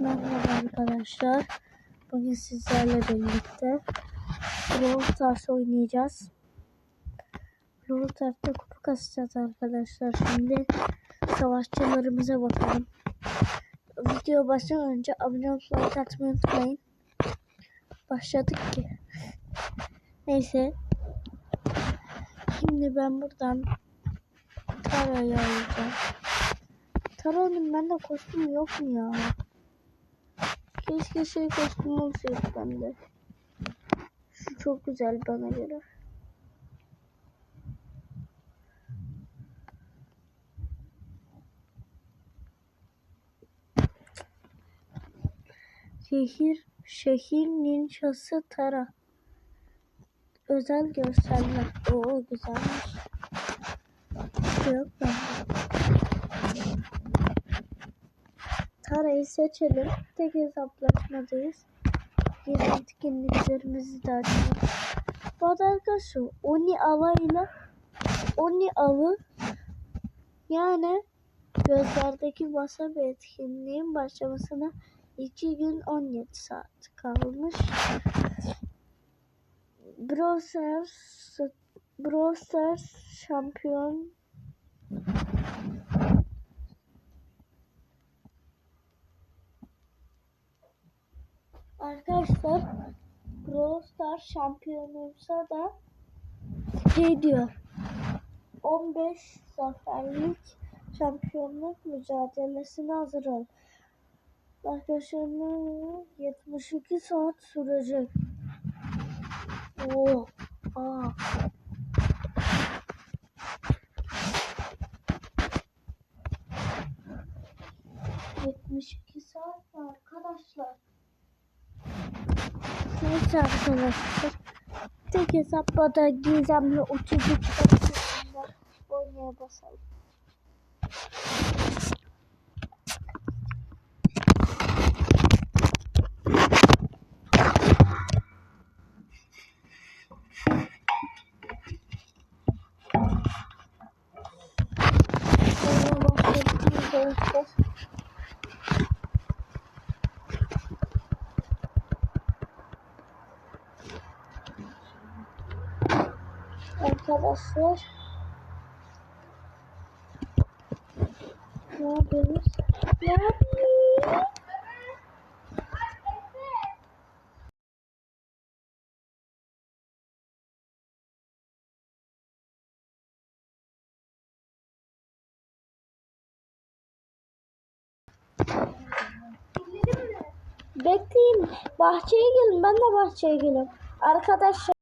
Merhaba arkadaşlar. Bugün sizlerle birlikte Brawl Stars oynayacağız. Brawl Stars'ta kupa kasacağız arkadaşlar. Şimdi savaşçılarımıza bakalım. Video başlamadan önce abone like atmayı unutmayın. Başladık ki. Neyse. Şimdi ben buradan Tara'yı alacağım. Tara'nın bende kostümü yok mu ya? Keşke şey kostümü olsaydı bende. Şu çok güzel bana göre. Şehir, şehir ninjası Tara. Özel gösterme. Oo güzelmiş. Yok bende. Tara'yı seçelim. Tek hesaplaşmadayız. Gizli etkinliklerimizi de açalım. Bu arada arkadaşlar Oni avıyla Oni avı yani gözlerdeki wasabi etkinliğin başlamasına 2 gün 17 saat kalmış. Brawl Stars şampiyon Arkadaşlar Brawl Stars şampiyonumsa da şey diyor 15 zaferlik şampiyonluk mücadelesine hazır ol. Arkadaşlar 72 saat sürecek. Oo. Aa. Yetmiş iki saat arkadaşlar? Neyse arkadaşlar. Tek hesapla da gizemli uçucu kitaplarında oynaya basalım. Oynaya başlayalım arkadaşlar. Ne yapıyoruz? Ne yapıyoruz? Bekleyin. Bahçeye gelin. Ben de bahçeye gelin. Arkadaşlar.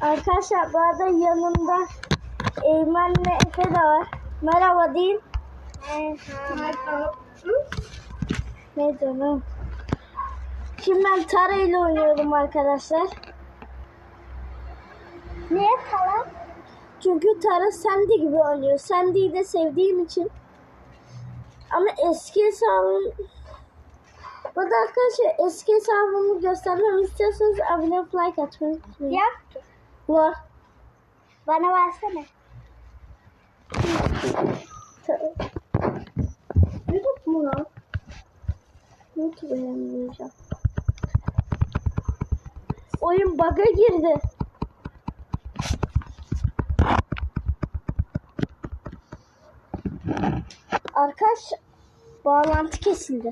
Arkadaşlar bu arada yanımda Eymen'le Efe de var. Merhaba deyin. Merhaba. Ne canım. Şimdi ben Tara ile oynuyorum arkadaşlar. Niye Tara? Çünkü Tara Sandy gibi oynuyor. Sandy'yi de sevdiğim için. Ama eski hesabım... Bu da arkadaşlar eski hesabımı göstermemi istiyorsanız abone olup like atmayı unutmayın. Yap. Var. Bana versene. YouTube mu lan? YouTube'a yayınlayacağım. Oyun bug'a girdi. Arkadaş bağlantı kesildi.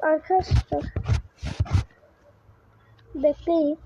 Arkadaşlar bekleyin.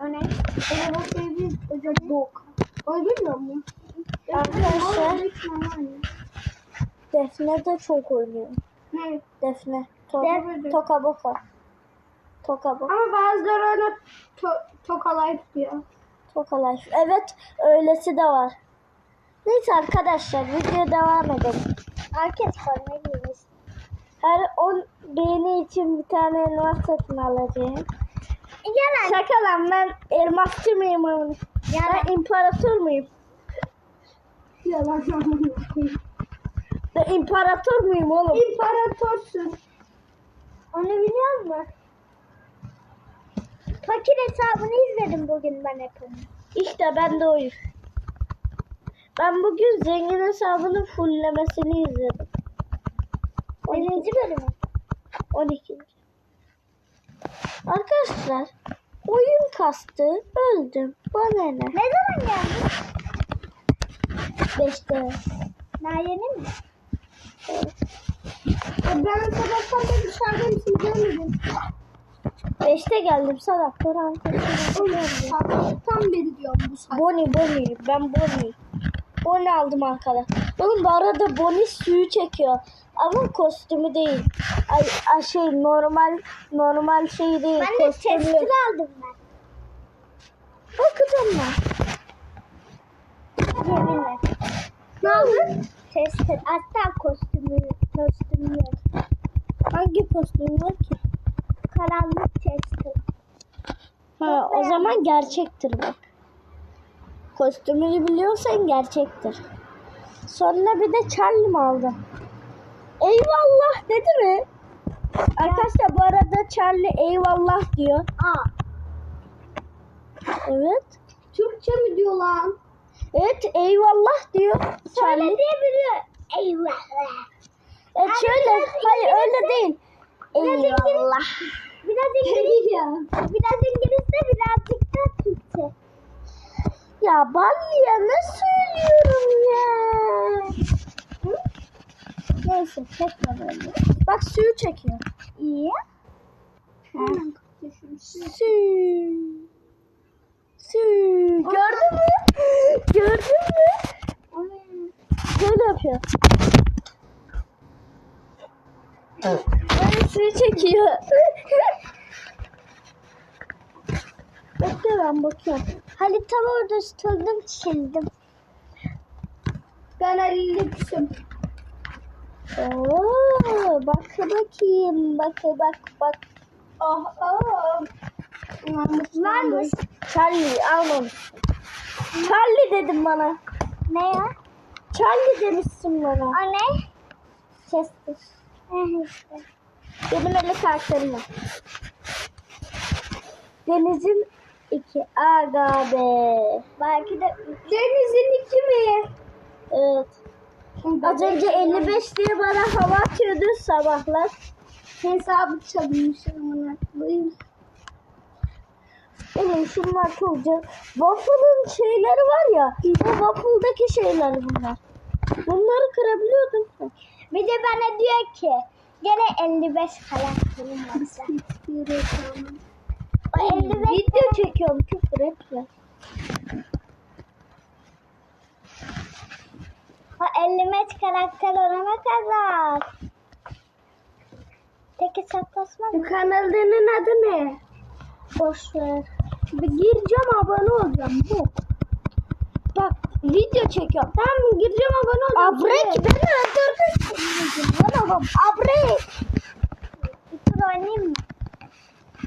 O ne? Bana bak baby. Hocam bok. Öldürmüyor mu? Arkadaşlar. Defne de çok oynuyor. Ne? Defne. To Defne. Toka boka. Toka boka. Ama bazıları ona to tokalayıp diyor. Toka life. Evet öylesi de var. Neyse arkadaşlar videoya devam edelim. Herkes forma giymiş. Her 10 beğeni için bir tane elmas satın alacağım. Yalan. Şaka lan ben elmasçı mıyım? oğlum? Yalan. Ben imparator muyum? Yalan. Ben imparator muyum oğlum? İmparatorsun. Onu biliyor musun? Fakir hesabını izledim bugün ben hepini. İşte ben de oyum. Ben bugün zengin hesabının fulllemesini izledim. Birinci bölümü. 12. Arkadaşlar oyun kastı öldüm. Bana ne? Ne zaman geldin? 5'te. Daha yeni mi? Ben sabahtan beri dışarıdayım siz görmedim. 5'te geldim. Kur'an Sabahtan beri diyorum bu saat. Bonnie Bonnie. Ben Bonnie. Bonnie aldım arkada. Oğlum bu arada Bonnie suyu çekiyor. Ama kostümü değil. Ay, ay şey normal normal şey değil. Ben de kostümlü. testleri aldım ben. Bakacağım ben. Yeminle. Ne aldın? Tester. Hatta kostümü, kostümü yok. Hangi kostüm var ki? Karanlık tester. Ha, o zaman gerçektir bak. Kostümünü biliyorsan gerçektir. Sonra bir de Charlie mi aldım? Eyvallah dedi mi? Arkadaşlar bu arada Charlie eyvallah diyor. Aa. Evet. Türkçe mi diyor lan? Evet eyvallah diyor Söyle Charlie. diyebiliyor. Eyvallah. Evet Abi şöyle. biraz Hayır İngilizce- öyle değil. Biraz Eyvallah. Biraz İngilizce. biraz İngilizce birazcık da Türkçe. Ya ben ya ne söylüyorum ya? Neyse çekme böyle. Bak suyu çekiyor. İyi. Su. Su. Gördün mü? Gördün mü? Böyle yapıyor. Böyle suyu çekiyor. Bekle ben bakıyorum. Harita orada tutuldum çizdim. Ben hallettim. Oo, bak bakayım. Bak bak bak. Oh oh. Varmış. Charlie almamış. Charlie dedim bana. Ne ya? Charlie demişsin bana. O ne? Chester. İşte. Benim öyle karakterim var. Deniz'in iki. Aga be. Belki de Deniz'in iki. Az önce 55 diye bana hava atıyordu sabahlar. Hesabı çalmışım ona. Buyurun. Oğlum şunlar can. Waffle'ın şeyleri var ya. O waffle'daki şeyler bunlar. Bunları kırabiliyordum. Bir de bana diyor ki gene 55 karakterim var. sen. o 55 Video çekiyorum küfür etme. O 55 karakter olana kadar. Tek hesaplaşma mı? Kanalının adı ne? Boş ver. Bir gireceğim abone olacağım. Bu. Bak video çekiyorum. Tamam mı? Gireceğim abone olacağım. Abrek beni öldürdün. Lan abrek. Bir oynayayım mı?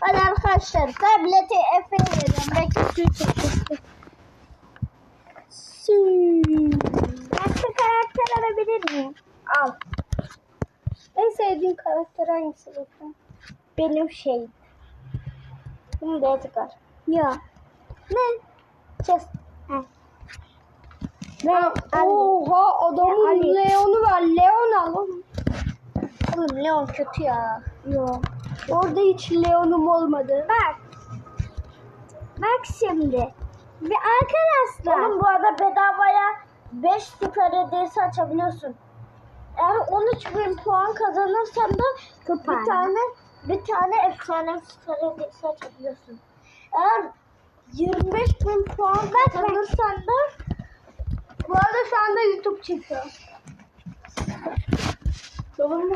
Hadi arkadaşlar tableti Efe'ye veriyorum. Belki suyu çekecektir. Su. Karakter alabilir miyim? Al. En sevdiğin karakter hangisi bakın? Benim şey. Şimdi Edgar. Ya. Ne? Chest. Heh. Ben Oha adamın Ali. Leon'u var. Leon al oğlum. Oğlum Leon kötü ya. Yok. Orada hiç Leon'um olmadı. Bak. Bak şimdi. Bir arkadaşlar. Oğlum bu arada bedavaya 5 süper hediyesi açabiliyorsun. Eğer 13 bin puan kazanırsan da Süper. bir tane bir tane efsane süper hediyesi açabiliyorsun. Eğer 25 bin puan kazanırsan da Bu arada şu anda YouTube çekiyor. Olur mu?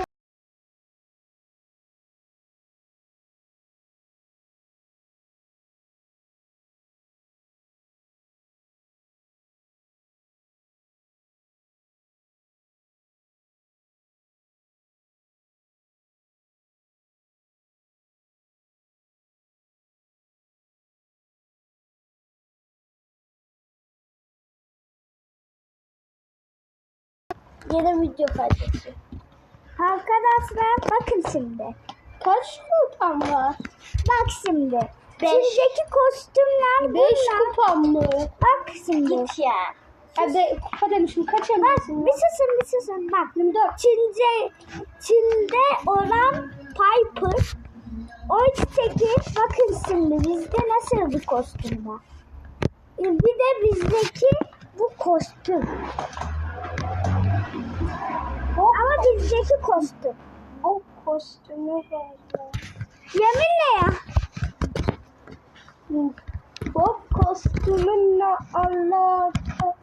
Yeni video paylaşacağım. Arkadaşlar bakın şimdi. Kaç kupam var? Bak şimdi. Beş. Çin'deki kostümler 5 bunlar. kupam mı? Bak şimdi. Git ya. Hadi kupa demişim kaç Bak bir susun bir susun. Bak 24. Çince, Çin'de olan Piper. O çiçeki bakın şimdi bizde nasıl bir kostüm var. Bir de bizdeki bu kostüm. Ama bizdeki kostüm. O kostümü var. Yeminle ya. Bu kostümünle alakalı.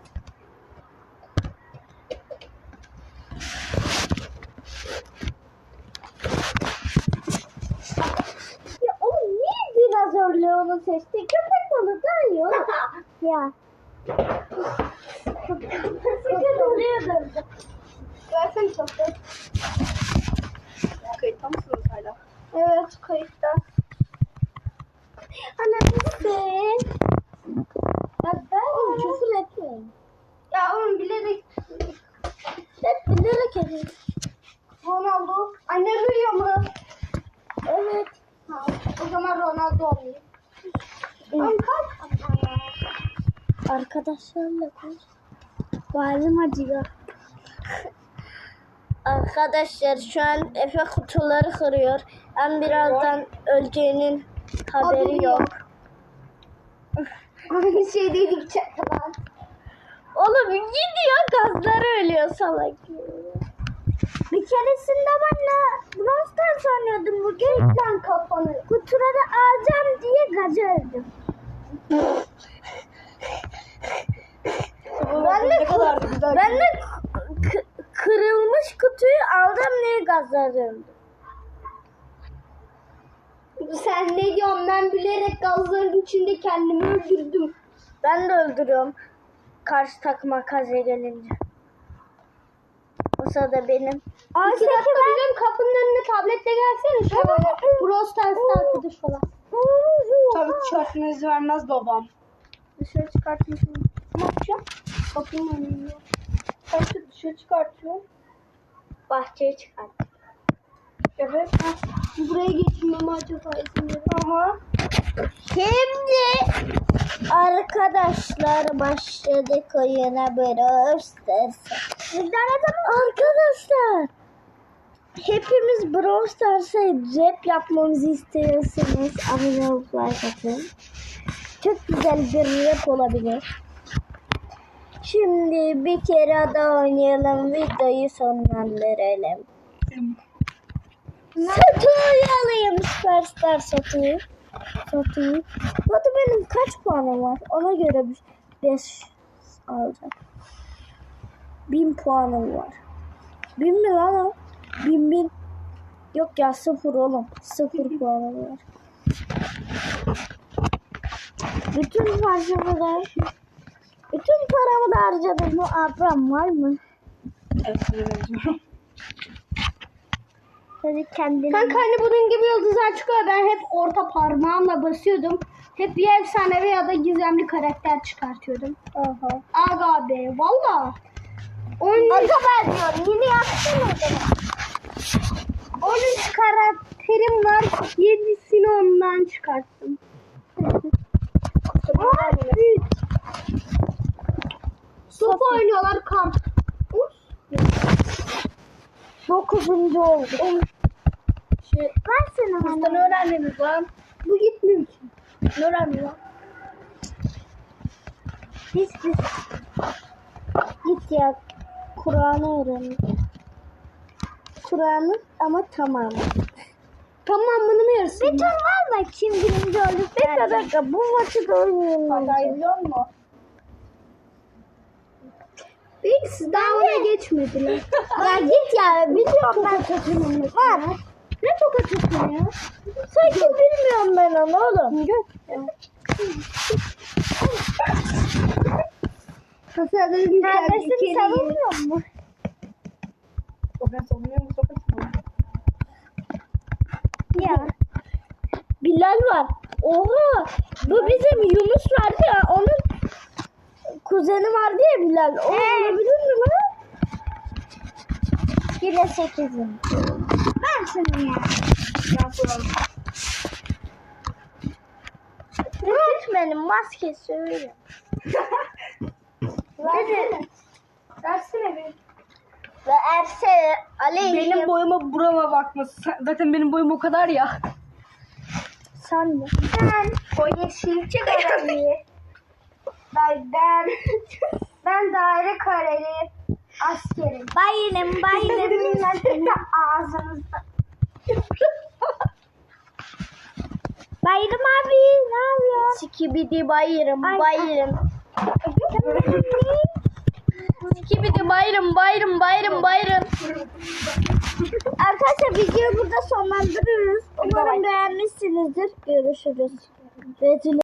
Ya oğlum niye dinozorlu onu seçti? Köpek balığı daha iyi oğlum. Ya. Sıkıntı oluyordu. Versene topu. Kayıtta mısınız hala? Evet kayıtta. Anam Ya ben oğlum küfür etmeyin. Ya oğlum bilerek hep bilerek edin. Ronaldo. Anne duyuyor mu? Evet. Ha, o zaman Ronaldo olayım. Kalk. Arkadaşlarla konuş. Boğazım acıyor. Arkadaşlar şu an Efe kutuları kırıyor. Ben birazdan öleceğinin haberi yok. Aynı şey dedik çakalar. Oğlum gidiyor gazları ölüyor salak. Bir keresinde ben de Brawl Stars oynuyordum bugün. Lan kafanı. Kutuları alacağım diye gazı öldüm. Ben de, ben de kırılmış kutuyu aldım niye gazlar döndü? Sen ne diyorsun? Ben bilerek gazların içinde kendimi öldürdüm. Ben de öldürüyorum. Karşı takıma kaze gelince. O sırada benim. Ay, İki dakika ben- bizim kapının önüne tabletle gelsene. Şu an Brawl Stars'ta arkadaş falan. Tabii izni vermez babam. Dışarı çıkartmışım. Ne yapacağım? Kapının önünde. Kaçı dışarı çıkartıyorum. Bahçeye çıkart. Evet. Buraya geçmem acaba izin verir. Ama. Şimdi arkadaşlar başladık oyuna Brawl Stars'a. Arkadaşlar. Hepimiz Brawl Stars'a rap yapmamızı istiyorsanız abone olup like atın. Çok güzel bir rap olabilir. Şimdi bir kere daha oynayalım. Videoyu sonlandıralım. Satu'yu alayım. Süperstar Satu'yu. Satu'yu. Satu benim kaç puanım var? Ona göre 5 alacağım. 1000 puanım var. 1000 mi lan o? 1000 bin. Yok ya sıfır oğlum. Sıfır puanım var. Bütün da bütün paramı da harcadım. Bu abram var mı? Hepsini benziyorum. Hadi kendine. Kanka hani bunun gibi yıldızlar çıkıyor. Ben hep orta parmağımla basıyordum. Hep bir efsanevi ya da gizemli karakter çıkartıyordum. Aha. Aga be valla. 13, Aga ben diyorum. Yine yaptın o zaman. 13 karakterim var. 7'sini ondan çıkarttım. Aa, büyük. Top oynuyorlar kart. Dokuzuncu oldu. Şey, Versene bana. bizden öğrendiğimiz lan. Bu gitmiyor ki. Ne öğrenmiyor? Biz biz. Git ya. Kur'an'ı öğren. Kur'an'ı ama tamamı. Tamamını mı yarısı? Bir tur var da kim birinci olur? Bir dakika bu maçı da oynayayım Hata bence. izliyor musun? Bir daha ona geçmediler. ya git ya biliyorum ben takımını. Var. Ne tokat atıyorsun ya? Sanki bilmiyorum ben onu oğlum. Kardeşini savunmuyor mu? Sokak savunuyor mu? Sokak savunuyor. Ya. Bilal var. Oha. Bu bizim Yunus vardı ya. Onun kuzeni vardı ya Bilal. O olabilir mi lan? Bire sekizim. Ben seni ya. Öğretmenim maskesi öyle. Versene. Versene bir. Ve Erse Aleyhim. Benim boyuma burama bakma. Sen- Zaten benim boyum o kadar ya. Sen mi? Ben o yeşil kareli. Ben, ben, ben daire kareli askerim. Bayılım bayılım. Ağzınızda. Bayılım abi ne yapıyorsun? Skibidi bayırım Ay, bayırım. Skibidi bayırım bayırım bayırım bayırım. Arkadaşlar videoyu burada sonlandırırız. Umarım beğenmişsinizdir. Görüşürüz. Rezil